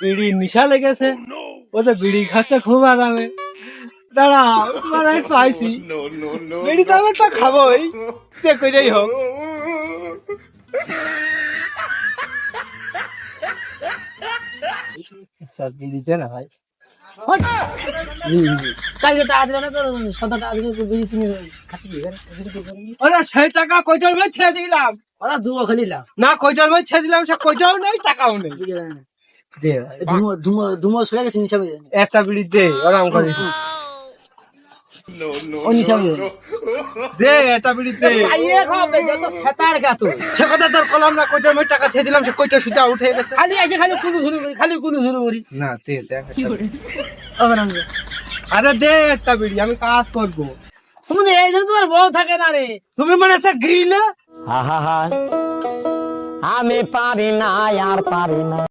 বিড়ি নিশা লেগেছে। ও তো বিড়ি খাতে খুব আরামে। দাঁড়া মানে পাইছি। বিড়ি তো আমি একটা খাবোই যে করেই হোক। বিড়ি দে না ভাই। দিবি ওরা সেই টাকা কয়টার ভাই ছেড়ে দিলাম। ওরা জুয়া খেলিলাম। না কয়টার ভাই ছেড়ে দিলাম সে কয়টাও নেই টাকাও নেই। একটা বিড়ি দে আরাম করে। দে একটা বিড়ি দে। তো সে কথা তোর কলাম না ভাই টাকা দিলাম সে কয়টা সুতা উঠে গেছে। খালি আছে খালি কুলু শুরু করি খালি কুলু শুরু করি। না দে দেখ আমি। আরে দে একটা বিড়ি আমি কাজ করব। তুমি তো এই জন্য তোমার বউ থাকে না রে। তুমি মানে সে গ্রিল আহা আমি পারি না আর পারি না।